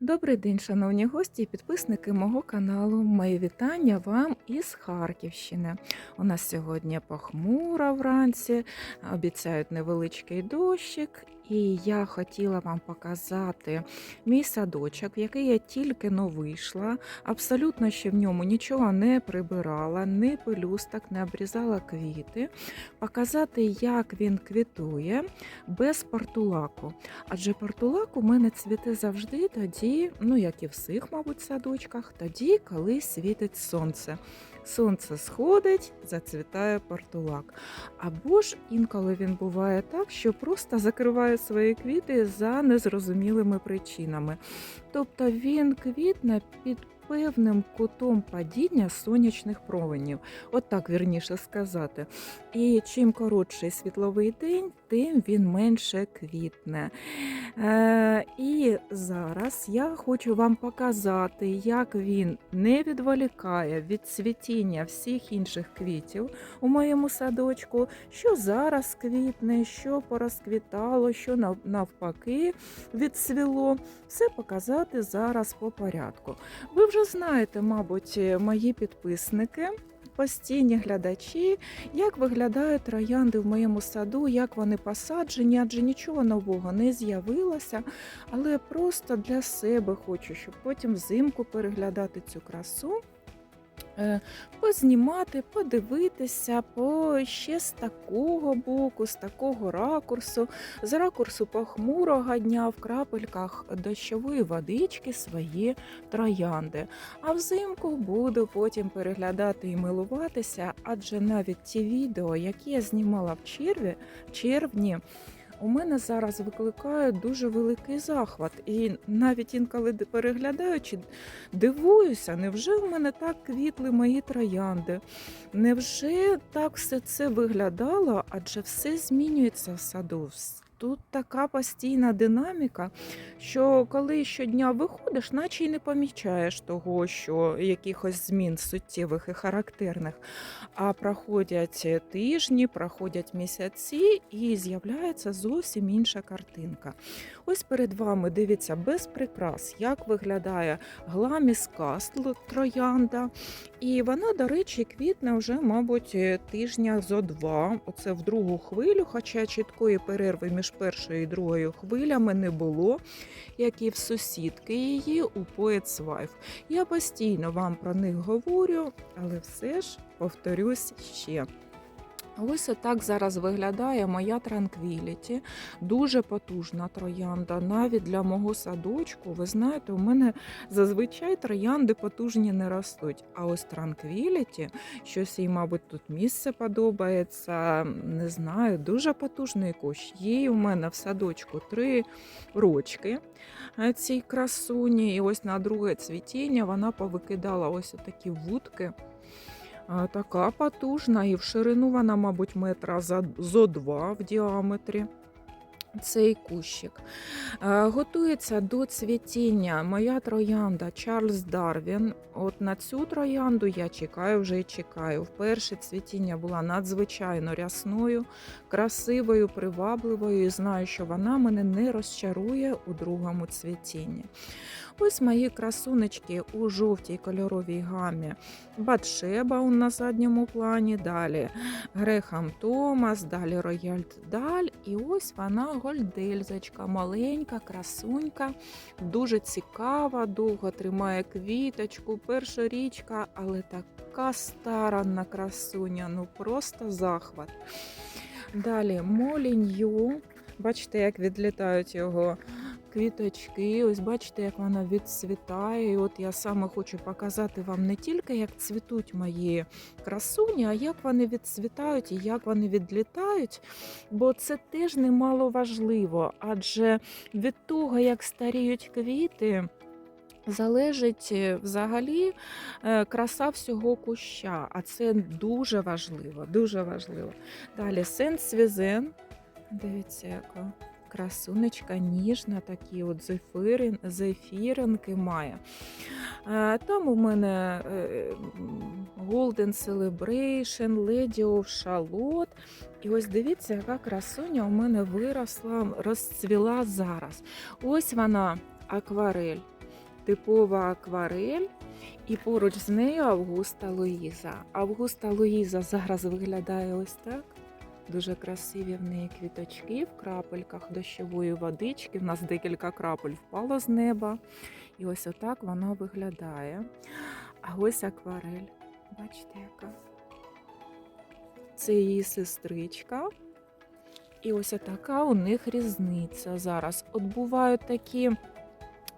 Добрий день, шановні гості і підписники мого каналу. Мої вітання вам із Харківщини. У нас сьогодні похмуро вранці, обіцяють невеличкий дощик. І я хотіла вам показати мій садочок, в який я тільки но вийшла. Абсолютно ще в ньому нічого не прибирала, не пелюсток, не обрізала квіти. Показати, як він квітує без портулаку. Адже портулак у мене цвіте завжди тоді, ну як і в всіх, мабуть, садочках, тоді, коли світить сонце. Сонце сходить, зацвітає портулак. Або ж інколи він буває так, що просто закриває свої квіти за незрозумілими причинами. Тобто він квітне під певним кутом падіння сонячних променів. От так вірніше сказати. І чим коротший світловий день, тим він менше квітне. Е, і зараз я хочу вам показати, як він не відволікає від цвітіння всіх інших квітів у моєму садочку, що зараз квітне, що порозквітало, що навпаки відцвіло. Все показати зараз по порядку. Ви вже знаєте, мабуть, мої підписники. Постійні глядачі, як виглядають троянди в моєму саду, як вони посаджені, адже нічого нового не з'явилося. Але просто для себе хочу, щоб потім взимку переглядати цю красу. Е, Познімати, подивитися по ще з такого боку, з такого ракурсу, з ракурсу похмурого дня в крапельках дощової водички свої троянди. А взимку буду потім переглядати і милуватися, адже навіть ті відео, які я знімала в черві, в червні, у мене зараз викликають дуже великий захват. І навіть інколи переглядаючи, дивуюся, невже в мене так квітли мої троянди? Невже так все це виглядало? Адже все змінюється в саду. Тут така постійна динаміка, що коли щодня виходиш, наче й не помічаєш того, що якихось змін суттєвих і характерних. А проходять тижні, проходять місяці, і з'являється зовсім інша картинка. Ось перед вами дивіться без прикрас, як виглядає гламіс кастлу троянда. І вона, до речі, квітне вже, мабуть, тижня зо два. Оце в другу хвилю, хоча чіткої перерви між першою і другою хвилями не було, як і в сусідки її у Poet's Wife. Я постійно вам про них говорю, але все ж повторюсь ще. Ось отак зараз виглядає моя транквіліті. Дуже потужна троянда. Навіть для мого садочку, ви знаєте, у мене зазвичай троянди потужні не ростуть. А ось транквіліті, щось їй, мабуть, тут місце подобається. Не знаю, дуже потужний кущ. Їй у мене в садочку три рочки е, цій красуні. І ось на друге цвітіння вона повикидала ось такі вудки. Така потужна, і в ширину вона, мабуть, метра зо два в діаметрі. Цей кущик. Е, Готується до цвітіння моя троянда Чарльз Дарвін. От на цю троянду я чекаю вже і чекаю. Вперше цвітіння була надзвичайно рясною, красивою, привабливою, і знаю, що вона мене не розчарує у другому цвітінні. Ось мої красунечки у жовтій кольоровій гамі. Батшеба он на задньому плані, далі Грехам Томас, далі Рояльд Даль. І ось вона гольдельзочка, маленька, красунька, дуже цікава, довго тримає квіточку, першорічка, але така старанна красуня, ну просто захват. Далі Молінью. Бачите, як відлітають його квіточки. Ось бачите, як вона відцвітає. І от я саме хочу показати вам не тільки, як цвітуть мої красуні, а як вони відцвітають і як вони відлітають. Бо це теж немало важливо, адже від того, як старіють квіти. Залежить е, взагалі е, краса всього куща, а це дуже важливо, дуже важливо. Далі сен свізен. Дивіться, яка красунечка ніжна, такі от зефірин, зефіринки має. Е, Там у мене е, Golden Celebration, Lady of Charlotte. І ось дивіться, яка красуня у мене виросла, розцвіла зараз. Ось вона акварель. типова акварель. І поруч з нею Августа Луїза. Августа Луїза зараз виглядає ось так. Дуже красиві в неї квіточки в крапельках дощової водички. У нас декілька крапель впало з неба. І ось отак вона виглядає. А ось акварель. Бачите, яка? Це її сестричка. І ось така у них різниця зараз. От бувають такі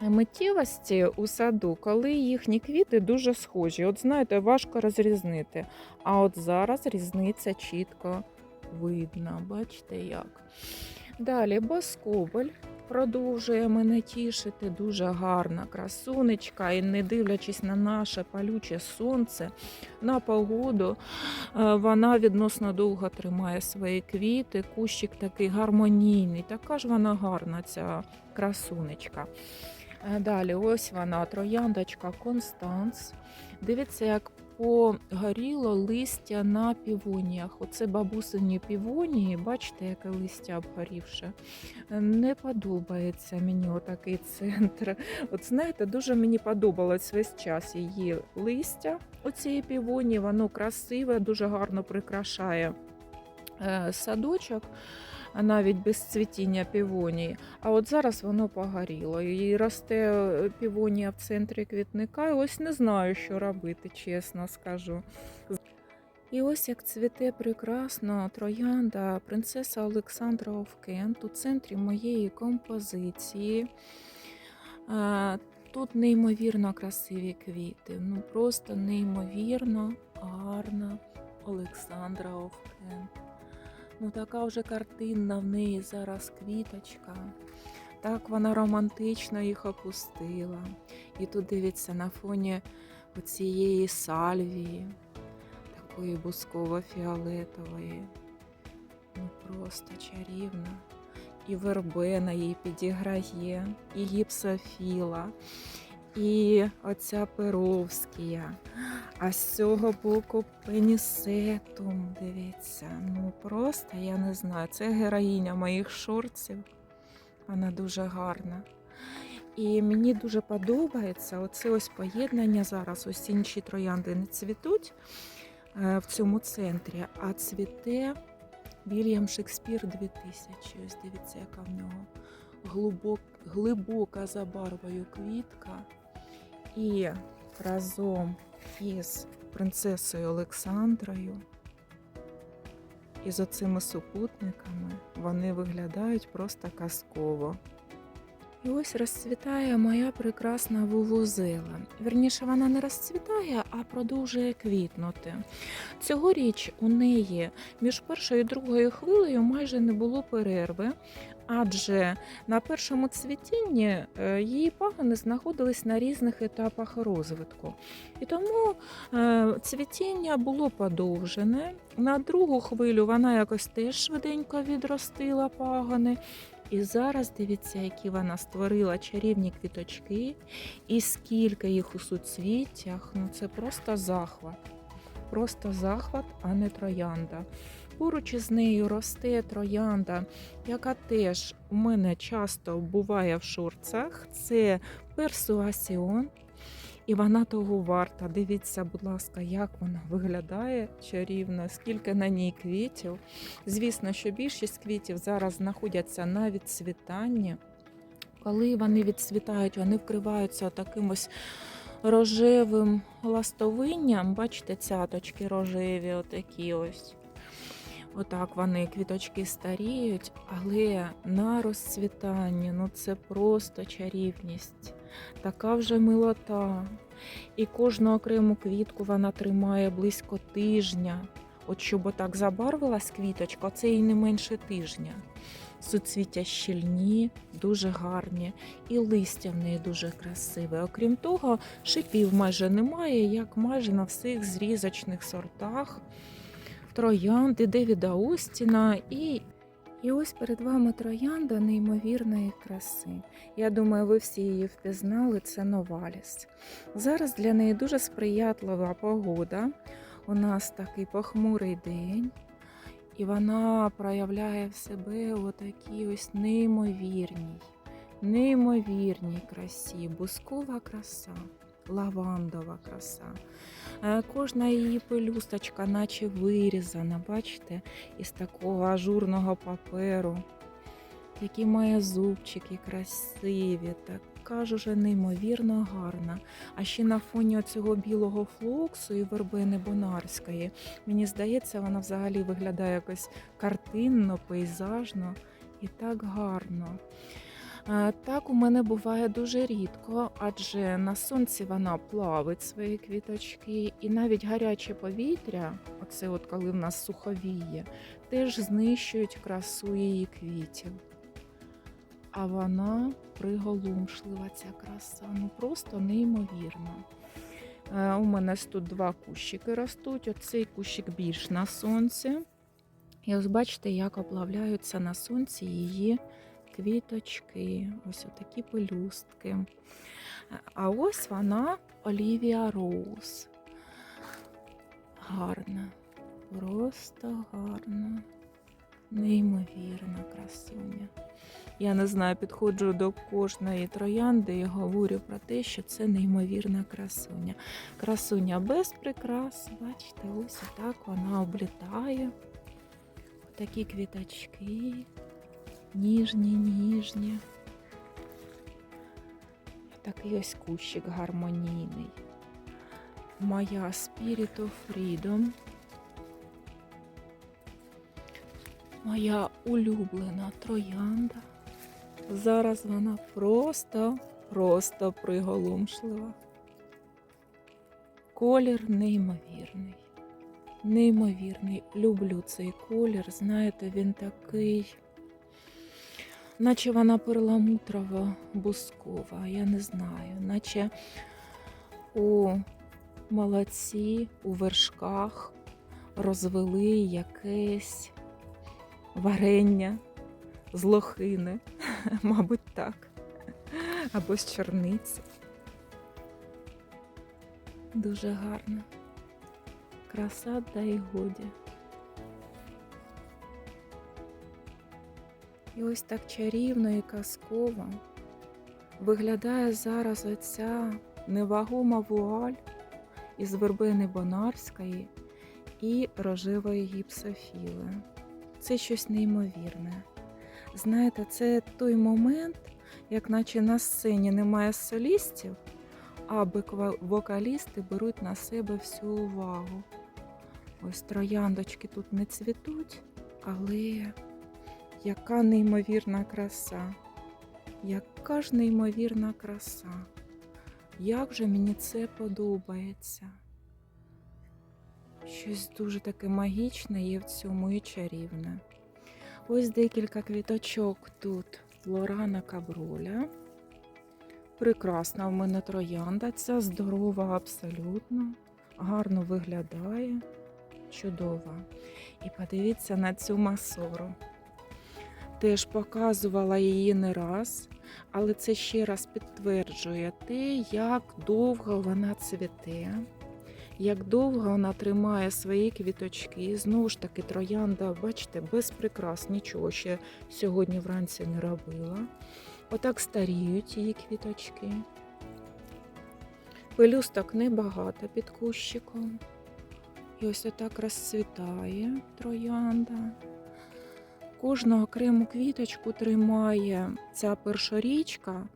миттєвості у саду, коли їхні квіти дуже схожі. От знаєте, важко розрізнити. А от зараз різниця чітко видно. Бачите як. Далі Боскобель продовжує мене тішити. Дуже гарна красунечка. І не дивлячись на наше палюче сонце, на погоду, е, вона відносно довго тримає свої квіти. Кущик такий гармонійний. Така ж вона гарна, ця красунечка. Е, Далі, ось вона, трояндочка Констанс. Дивіться, як погоріло листя на півоніях. Оце бабусині півонії, бачите, яке листя обгорівше. Не подобається мені отакий центр. От знаєте, дуже мені подобалось весь час її листя оцієї півонії. Воно красиве, дуже гарно прикрашає е, садочок. Навіть без цвітіння півонії. А от зараз воно погоріло. І росте е, півонія в центрі квітника. І ось не знаю, що робити, чесно скажу. І ось як цвіте прекрасно троянда принцеса Олександра Овкент у центрі моєї композиції. Е, Тут неймовірно красиві квіти. Ну просто неймовірно гарна Олександра Овкент. Ну така вже картинна в неї зараз квіточка. Так вона романтично їх опустила. І тут дивиться на фоні оцієї сальвії, такої бусково-фіолетової. Ну просто чарівна. І вербена їй підіграє, і гіпсофіла, і оця Перовськія. А з цього боку пенісетум, дивіться. Ну просто я не знаю. Це героїня моїх шорців. Вона дуже гарна. І мені дуже подобається оце ось поєднання зараз. Ось інші троянди не цвітуть е, в цьому центрі, а цвіте Вільям Шекспір 2000. Ось дивіться, яка в нього глибок, глибока за барвою квітка. І разом із принцесою Олександрою і з оцими супутниками вони виглядають просто казково. Ось розцвітає моя прекрасна вувузела. Вірніше, вона не розцвітає, а продовжує квітнути. Цьогоріч у неї між першою і другою хвилею майже не було перерви, адже на першому цвітінні е, її пагони знаходились на різних етапах розвитку. І тому е, цвітіння було подовжене. На другу хвилю вона якось теж швиденько відростила пагони. І зараз дивіться, які вона створила чарівні квіточки, і скільки їх у суцвіттях. Ну це просто захват. Просто захват, а не троянда. Поруч із нею росте троянда, яка теж у мене часто буває в шорцах. Це персуасіон. І вона того варта. Дивіться, будь ласка, як вона виглядає чарівно, скільки на ній квітів. Звісно, що більшість квітів зараз знаходяться на відцвітанні. Коли вони відцвітають, вони вкриваються таким ось рожевим ластовинням. Бачите, цяточки рожеві, отакі ось. Отак вони квіточки старіють, але на розцвітанні ну це просто чарівність, така вже милота. І кожну окрему квітку вона тримає близько тижня. От щоб отак забарвилась квіточка, це і не менше тижня. Суцвіття щільні, дуже гарні, і листя в неї дуже красиве. Окрім того, шипів майже немає, як майже на всіх зрізочних сортах троянди Девіда Остіна і. І ось перед вами троянда неймовірної краси. Я думаю, ви всі її впізнали, це Новаліс. Зараз для неї дуже сприятлива погода. У нас такий похмурий день, і вона проявляє в себе отакій ось неймовірній неймовірній красі, бускова краса, лавандова краса. Е, Кожна її пелюсточка, наче вирізана, бачите, із такого ажурного паперу. Які має зубчики красиві, така ж уже неймовірно гарна. А ще на фоні цього білого флоксу і вербени бонарської, мені здається, вона взагалі виглядає якось картинно, пейзажно і так гарно. Е, Так у мене буває дуже рідко, адже на сонці вона плавить свої квіточки, і навіть гаряче повітря, оце от коли в нас суховіє, теж знищують красу її квітів. А вона приголомшлива, ця краса, ну просто неймовірна. Е, У мене тут два кущики ростуть. Оцей кущик більш на сонці. І ось бачите, як оплавляються на сонці її квіточки, ось отакі пелюстки. А ось вона Олівія Роуз. Гарна, просто гарна, неймовірна красуня. Я не знаю, підходжу до кожної троянди і говорю про те, що це неймовірна красуня. Красуня без прикрас, бачите, ось так вона облітає. Такі квіточки, ніжні, ніжні. Такий ось кущик гармонійний. Моя Spirit of Freedom. Моя улюблена троянда. Зараз вона просто, просто приголомшлива. Колір неймовірний. Неймовірний. Люблю цей колір. Знаєте, він такий, наче вона перламутрова бускова, я не знаю, наче у молодці, у вершках розвели якесь варення з лохини, мабуть, так. Або з чорниці. Дуже гарно. Краса та й годі. І ось так чарівно і казково виглядає зараз оця невагома вуаль із вербени Бонарської і рожевої гіпсофіли. Це щось неймовірне. Знаєте, це той момент, як наче на сцені немає солістів, а вокалісти беруть на себе всю увагу. Ось трояндочки тут не цвітуть, але яка неймовірна краса. Яка ж неймовірна краса. Як же мені це подобається. Щось дуже таке магічне є в цьому і чарівне. Ось декілька квіточок тут. Лорана Каброля. Прекрасна в мене троянда. Ця здорова абсолютно. Гарно виглядає. Чудова. І подивіться на цю масору. Теж показувала її не раз, але це ще раз підтверджує те, як довго вона цвіте, як довго вона тримає свої квіточки. Знову ж таки, троянда, бачите, без прикрас, нічого ще сьогодні вранці не робила. Отак старіють її квіточки. Пелюсток небагато під кущиком. І ось отак розцвітає троянда. Кожну окрему квіточку тримає ця першорічка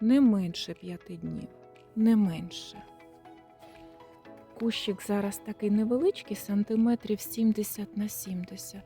не менше п'яти днів. Не менше. Кущик зараз такий невеличкий, сантиметрів 70 на 70.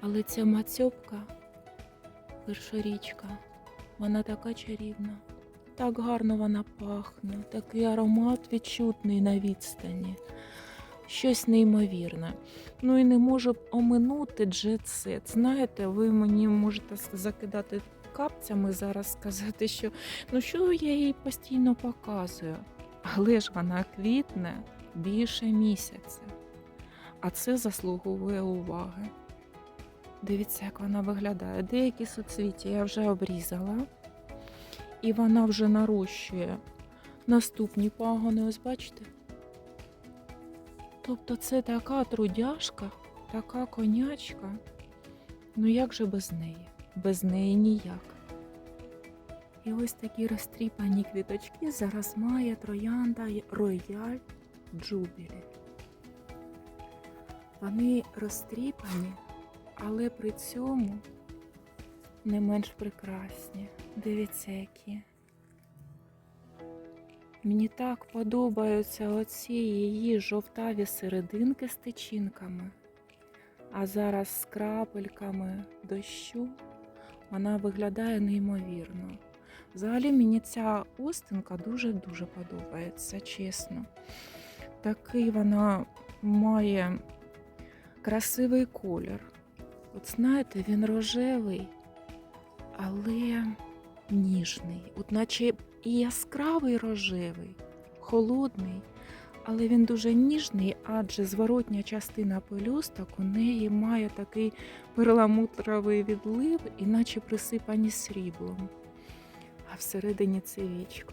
Але ця мацьопка, першорічка, вона така чарівна. Так гарно вона пахне, такий аромат відчутний на відстані. Щось неймовірне. Ну і не можу оминути джет-сет. Знаєте, ви мені можете закидати капцями зараз сказати, що ну що я їй постійно показую. Але ж вона квітне більше місяця. А це заслуговує уваги. Дивіться, як вона виглядає. Деякі соцвіття я вже обрізала, і вона вже нарощує наступні пагони. Ось бачите? Тобто це така трудяшка, така конячка. Ну як же без неї? Без неї ніяк. І ось такі розтріпані квіточки зараз має троянда Рояль Джубілі. Вони розтріпані, але при цьому не менш прекрасні. Дивіться, які. Мені так подобаються оці її жовтаві серединки з тичинками. А зараз з крапельками дощу вона виглядає неймовірно. Взагалі мені ця устинка дуже-дуже подобається, чесно. Такий вона має красивий колір. От знаєте, він рожевий, але ніжний, от наче і яскравий рожевий, холодний, але він дуже ніжний, адже зворотня частина пелюсток у неї має такий перламутровий відлив, іначе присипані сріблом. А всередині це вічко.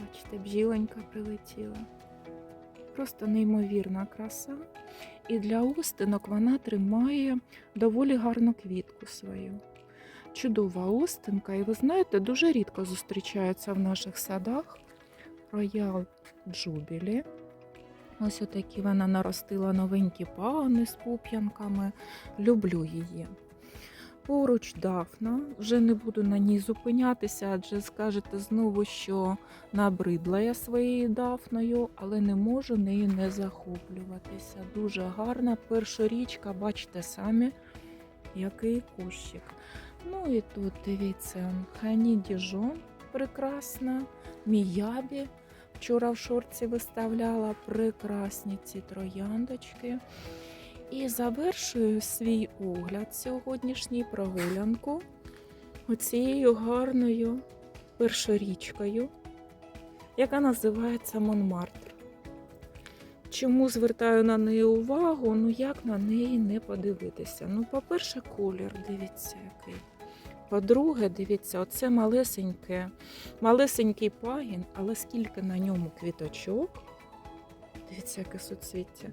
Бачите, бджілонька прилетіла. Просто неймовірна краса. І для устинок вона тримає доволі гарну квітку свою. Чудова устинка, і ви знаєте, дуже рідко зустрічається в наших садах роял джубілі. Ось отакі вона наростила новенькі пагони з пуп'янками. Люблю її. Поруч дафна, вже не буду на ній зупинятися, адже скажете знову, що набридла я своєю дафною, але не можу нею не захоплюватися. Дуже гарна першорічка, бачите самі, який кущик. Ну і тут дивіться, Хані Діжон прекрасна, Міябі. Вчора в шорці виставляла прекрасні ці трояндочки. І завершую свій огляд сьогоднішній прогулянку оцією гарною першорічкою, яка називається Монмартр. Чому звертаю на неї увагу? Ну як на неї не подивитися? Ну, по-перше, колір, дивіться, який. По-друге, дивіться, оце малесеньке, малесенький пагін, але скільки на ньому квіточок. Дивіться, яке суцвіття.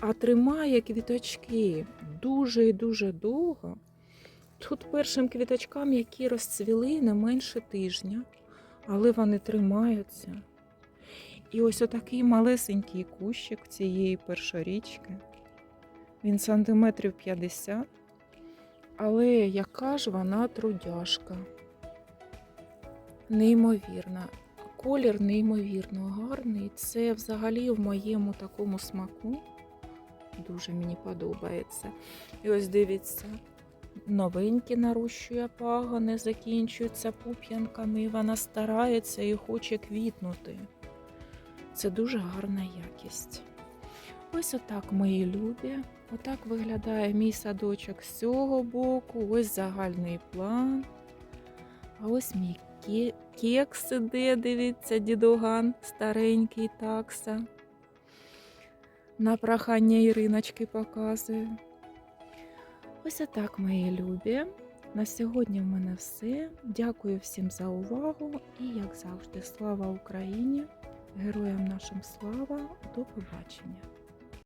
А тримає квіточки дуже і дуже довго. Тут першим квіточкам, які розцвіли не менше тижня, але вони тримаються. І ось отакий малесенький кущик цієї першорічки. Він сантиметрів 50. Але яка ж вона трудяшка. Неймовірна. Колір неймовірно гарний. Це взагалі в моєму такому смаку. Дуже мені подобається. І ось дивіться, новенькі нарощує пагони, закінчуються пуп'янками, вона старається і хоче квітнути. Це дуже гарна якість. Ось отак, мої любі. Отак виглядає мій садочок з цього боку. Ось загальний план. А ось мій кекс іде, дивіться, дідуган старенький такса. На прохання Іриночки показую. Ось отак, мої любі. На сьогодні в мене все. Дякую всім за увагу і, як завжди, слава Україні! Героям нашим слава! До побачення!